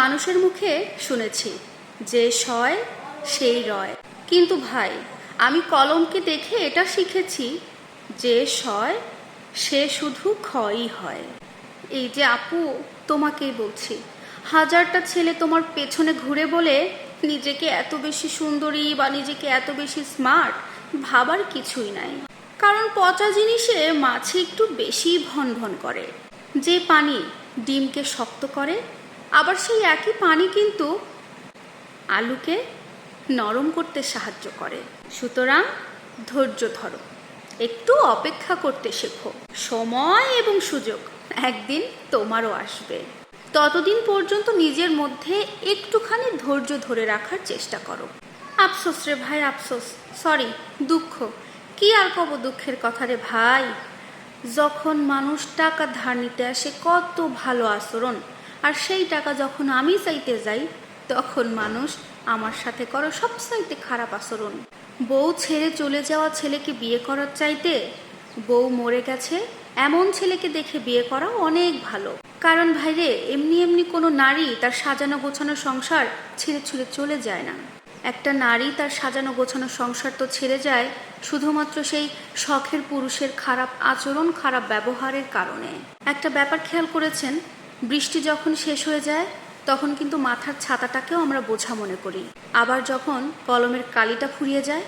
মানুষের মুখে শুনেছি যে সয়, সেই রয়। কিন্তু ভাই, আমি কলমকে দেখে এটা শিখেছি যে সয়, সে শুধু ক্ষয়ই হয়। এই যে আপু, তোমাকেই বলছি, হাজারটা ছেলে তোমার পেছনে ঘুরে বলে নিজেকে এত বেশি সুন্দরী বা নিজেকে এত বেশি স্মার্ট ভাবার কিছুই নাই। কারণ পচা জিনিসে মাছে একটু বেশি ভন ভন করে। যে পানি ডিমকে শক্ত করে আবার সেই একই পানি কিন্তু আলুকে নরম করতে সাহায্য করে। সুতরাং ধৈর্য ধরো। একটু অপেক্ষা করতে শেখো। সময় এবং সুযোগ একদিন তোমারও আসবে। ততদিন পর্যন্ত নিজের মধ্যে একটুখানি ধৈর্য ধরে রাখার চেষ্টা করো। আফসোস রে ভাই, আফসোস। সরি, দুঃখ। কি আর কব দুঃখের কথা রে ভাই? যখন মানুষ টাকা ধার নিতে আসে, কত ভালো আচরণ। আর সেই টাকা যখন আমি চাইতে যাই, তখন মানুষ আমার সাথে করো সবচাইতে খারাপ আচরণ। বউ ছেড়ে চলে যাওয়া ছেলেকে বিয়ে করার চাইতে বউ মরে গেছে, এমন ছেলেকে দেখে বিয়ে করা অনেক ভালো। কারণ ভাইরে, এমনি এমনি কোনো নারী তার সাজানো গোছানো সংসার ছেড়ে ছুড়ে চলে যায় না। একটা নারী তার সাজানো গোছানো সংসার তো ছেড়ে যায়, শুধুমাত্র সেই শখের পুরুষের খারাপ আচরণ, খারাপ ব্যবহারের কারণে। একটা ব্যাপার খেয়াল করেছেন বৃষ্টি যখন শেষ হয়ে যায়, তখন কিন্তু মাথার ছাতাটাকেও আমরা বোঝা মনে করি। আবার যখন কলমের কালিটা ফুরিয়ে যায়,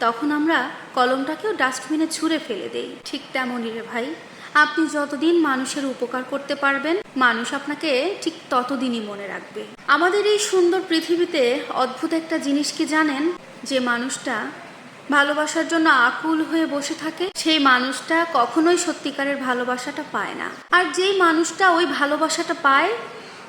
তখন আমরা কলমটাকেও ডাস্টবিনে ছুঁড়ে ফেলে দেই। ঠিক তেমনই রে ভাই। আপনি যতদিন মানুষের উপকার করতে পারবেন, মানুষ আপনাকে ঠিক ততদিনই মনে রাখবে। আমাদের এই সুন্দর পৃথিবীতে অদ্ভুত একটা জিনিস কি জানেন? যে মানুষটা ভালোবাসার জন্য আকুল হয়ে বসে থাকে, সেই মানুষটা কখনোই সত্যিকারের ভালোবাসাটা পায় না। আর যেই মানুষটা ওই ভালোবাসাটা পায়,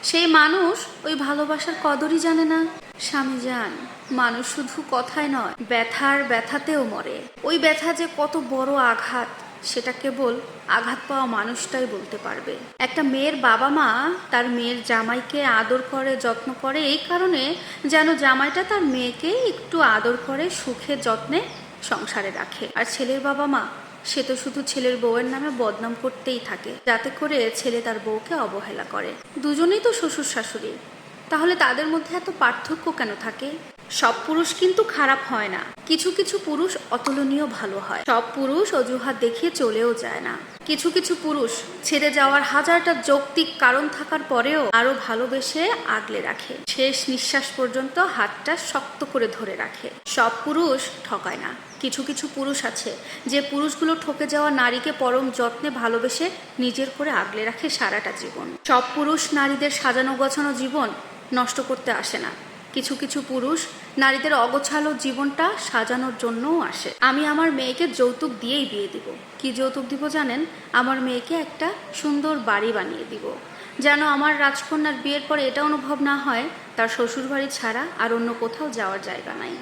সেই মানুষ ওই ভালোবাসার কদরই জানে না। স্বামী যান, মানুষ শুধু কথায় নয়, ব্যথার ব্যথাতেও মরে। ওই ব্যথা যে কত বড় আঘাত সেটা কেবল আঘাত পাওয়া মানুষটাই বলতে পারবে। একটা মেয়ের বাবা মা তার মেয়ের জামাইকে আদর করে, যত্ন করে, এই কারণে যেন জামাইটা তার মেয়েকে একটু আদর করে, সুখে, যত্নে সংসারে রাখে। আর ছেলের বাবা মা সে তো শুধু ছেলের বউয়ের নামে বদনাম করতেই থাকে, যাতে করে ছেলে তার বউকে অবহেলা করে। দুজনেই তো শ্বশুর শাশুড়ি তাহলে তাদের মধ্যে এত পার্থক্য কেন থাকে? সব পুরুষ কিন্তু খারাপ হয় না। কিছু কিছু পুরুষ অতুলনীয় ভালো হয়। সব পুরুষ অজুহাত দেখিয়ে চলেও যায় না। কিছু কিছু পুরুষ ছেড়ে যাওয়ার হাজারটা যৌক্তিক কারণ থাকার পরেও আরও ভালোবেসে আগলে রাখে। শেষ নিঃশ্বাস পর্যন্ত হাতটা শক্ত করে ধরে রাখে। সব পুরুষ ঠকায় না। কিছু কিছু পুরুষ আছে যে পুরুষগুলো ঠকে যাওয়া নারীকে পরম যত্নে ভালোবেসে নিজের করে আগলে রাখে সারাটা জীবন। সব পুরুষ নারীদের সাজানো গোছানো জীবন নষ্ট করতে আসে না। কিছু কিছু পুরুষ নারীদের অগোছালো জীবনটা সাজানোর জন্যও আসে। আমি আমার মেয়েকে যৌতুক দিয়েই বিয়ে দিব। কি যৌতুক দিব জানেন? আমার মেয়েকে একটা সুন্দর বাড়ি বানিয়ে দিব। যেন আমার রাজকন্যার বিয়ের পরে এটা অনুভব না হয়, তার শ্বশুরবাড়ি ছাড়া আর অন্য কোথাও যাওয়ার জায়গা নাই।